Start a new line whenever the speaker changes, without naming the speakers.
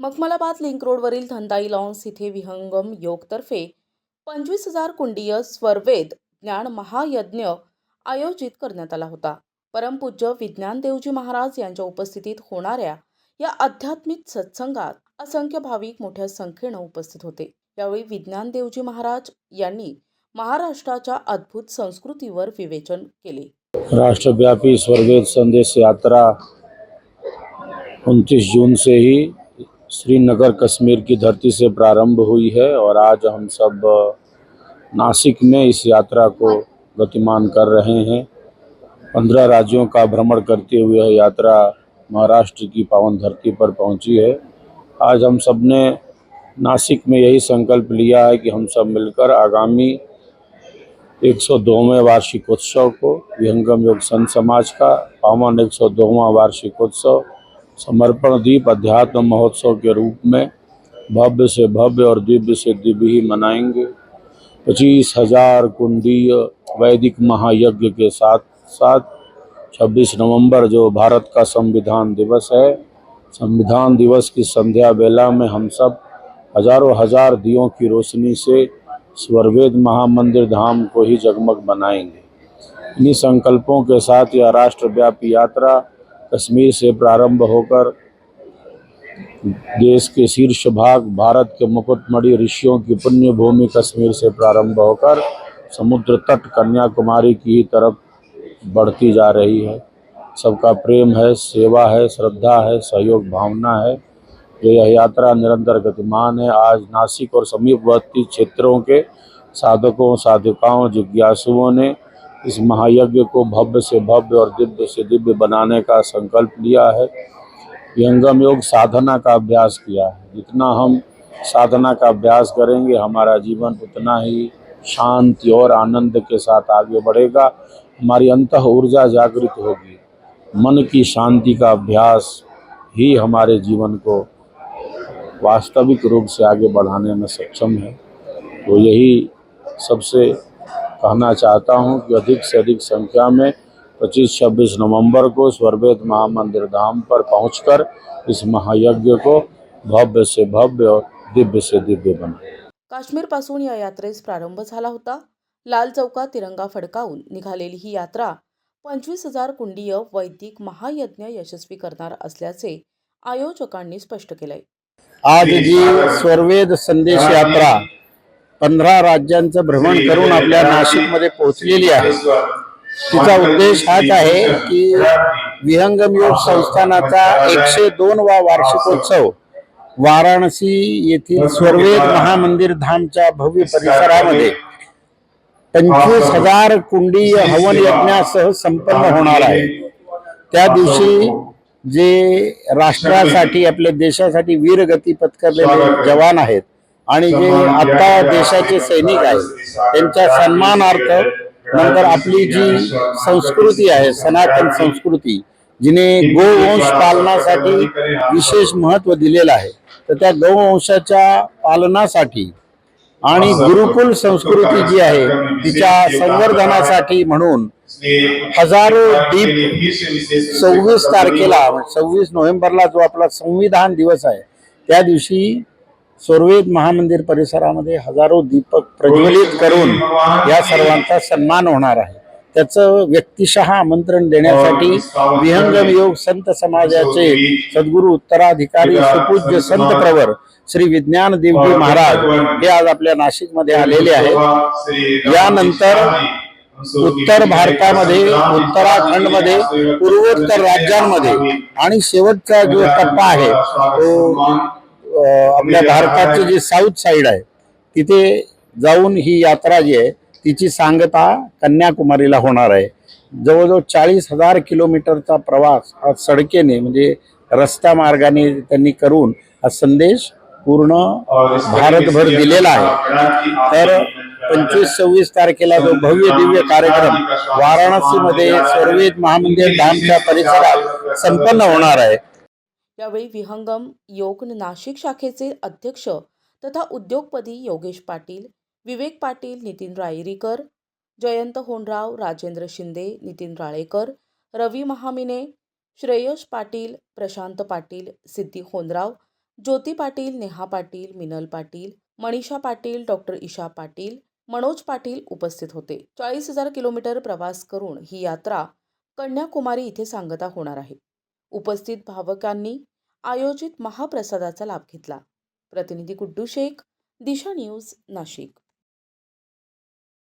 Makhmalabad link रोडवरील धंदाई lawns इथे विहंगम योगतर्फे पंचवीस हजार कुंडीय स्वरवेद ज्ञान महायज्ञ आयोजित करण्यात आला होता. परमपूज्य विज्ञान देवजी महाराज यांच्या उपस्थितीत होणाऱ्या या आध्यात्मिक सत्संगात असंख्य भाविक मोठ्या संख्येनं उपस्थित होते. यावेळी विज्ञान देवजी महाराज यांनी महाराष्ट्राच्या अद्भुत संस्कृतीवर विवेचन केले.
राष्ट्रव्यापी स्वर्गेत संदेश यात्रा 29 जून से ही श्रीनगर कश्मीर की धरती से प्रारंभ हुई है और आज हम सब नासिक में इस यात्रा को गतिमान कर रहे हैं। पंद्रह राज्यों का भ्रमण करते हुए यह यात्रा महाराष्ट्र की पावन धरती पर पहुँची है। आज हम सबने नासिक में यही संकल्प लिया है कि हम सब मिलकर आगामी एक सौ दोवें वार्षिकोत्सव को, विहंगम योग संत समाज का पावन एक सौ दोवां वार्षिकोत्सव समर्पण दीप अध्यात्म महोत्सव के रूप में भव्य से भव्य और दिव्य से दिव्य ही मनाएँगे। पच्चीस हज़ार कुंडीय वैदिक महायज्ञ के साथ साथ 26 नवंबर जो भारत का संविधान दिवस है, संविधान दिवस की संध्या बेला में हम सब हज़ारों हज़ार दियों की रोशनी से स्वरवेद महामंदिर धाम को ही जगमग बनाएँगे इन्हीं संकल्पों के साथ यह राष्ट्रव्यापी यात्रा कश्मीर से प्रारंभ होकर देश के शीर्ष भाग, भारत के मुकुटमणि ऋषियों की पुण्य भूमि कश्मीर से प्रारंभ होकर समुद्र तट कन्याकुमारी की तरफ़ बढ़ती जा रही है। सबका प्रेम है, सेवा है, श्रद्धा है, सहयोग, भावना है। जो यह यात्रा निरंतर गतिमान है। आज नासिक और समीपवर्ती क्षेत्रों के साधकों, साधिकाओं, जिज्ञासुओं ने इस महायज्ञ को भव्य से भव्य और दिव्य से दिव्य बनाने का संकल्प लिया है। विहंगम योग साधना का अभ्यास किया है। जितना हम साधना का अभ्यास करेंगे, हमारा जीवन उतना ही शांति और आनंद के साथ आगे बढ़ेगा। हमारी अंत ऊर्जा जागृत होगी। मन की शांति का अभ्यास ही हमारे जीवन को वास्तविक रूप से आगे बढ़ाने में सक्षम है। तो यही सबसे कहना चाहता हूँ कि अधिक से अधिक संख्या में 25-26 नवंबर को स्वर्वेद महामंदिर धाम पर पहुंचकर इस महायज्ञ को भव्य से भव्य और दिव्य से दिव्य बनाएं।
काश्मीरपासून या यात्रेस प्रारंभ झाला होता. लाल चौकात तिरंगा फडकावून निघालेली ही यात्रा पंचवीस हजार कुंडीय वैदिक महायज्ञ यशस्वी करणार असल्याचे आयोजकांनी स्पष्ट केलंय.
आज जी स्वर्वेद संदेश यात्रा पंधरा राज्यांचं भ्रमण करून आपल्या नाशिकमध्ये पोहोचलेली आहे. तिचा उद्देश हाच आहे की विहंगम योग संस्थानाचा एकशे दोन वा वार्षिकोत्सव वाराणसी येथील स्वर्वेद महामंदिर धामच्या भव्य परिसरामध्ये पंचवीस हजार कुंडीय हवन यज्ञासह संपन्न होणार आहे. त्या दिवशी जे राष्ट्रासाठी आपल्या देशासाठी वीरगती पत्करलेले जवान आहेत आणि जे आता देशाचे सैनिक आहेत त्यांच्या सन्मानार्थ नंतर आपली जी संस्कृती आहे सनातन संस्कृती जिने गोवंश पालनासाठी विशेष महत्त्व दिलेलं आहे. तर त्या गोवंशाच्या पालनासाठी आणि गुरुकुल संस्कृती जी आहे तिच्या संवर्धनासाठी म्हणून हजारो दीप सव्वीस तारखेला सव्वीस नोव्हेंबरला जो आपला संविधान दिवस आहे त्या दिवशी सोरवेद महामंदिर परिसरामध्ये हजारो दीपक प्रज्वलित करून या सर्वांचा सन्मान होणार आहे. त्याचं व्यक्तिशः आमंत्रण देण्यासाठी विहंगम योग संत समाजाचे सद्गुरू उत्तराधिकारी सुपूज्य संत प्रवर श्री विज्ञान देवजी महाराज हे आज आपल्या नाशिकमध्ये आलेले आहेत. यानंतर उत्तर भारतामध्ये उत्तराखंडमध्ये पूर्वोत्तर राज्यांमध्ये आणि शेवटचा जो टप्पा आहे तो आपल्या भारताचे जे साऊथ साईड आहे तिथे जाऊन ही यात्रा जी आहे तिची सांगता कन्याकुमारीला होणार आहे. जवळजवळ चाळीस हजार किलोमीटरचा प्रवास हा सडकेने म्हणजे रस्ता मार्गाने त्यांनी करून हा संदेश पूर्ण भारतभर दिलेला आहे. तर पंचवीस सव्वीस तारखेला जो भव्य दिव्य कार्यक्रम वाराणसीमध्ये सर्वेद महामंदिर धामच्या परिसरात संपन्न होणार आहे.
यावेळी विहंगम योग नाशिक शाखेचे अध्यक्ष तथा उद्योगपती योगेश पाटील विवेक पाटील नितीन रायरीकर जयंत होनराव राजेंद्र शिंदे नितीन राळेकर रवी महामिने श्रेयश पाटील प्रशांत पाटील सिद्धी होनराव ज्योती पाटील नेहा पाटील मिनल पाटील मनीषा पाटील डॉक्टर ईशा पाटील मनोज पाटील उपस्थित होते. चाळीस हजार किलोमीटर प्रवास करून ही यात्रा कन्याकुमारी इथे सांगता होणार आहे. उपस्थित भावकांनी आयोजित महाप्रसादाचा लाभ घेतला. प्रतिनिधी गुड्डू शेख दिशा न्यूज नाशिक.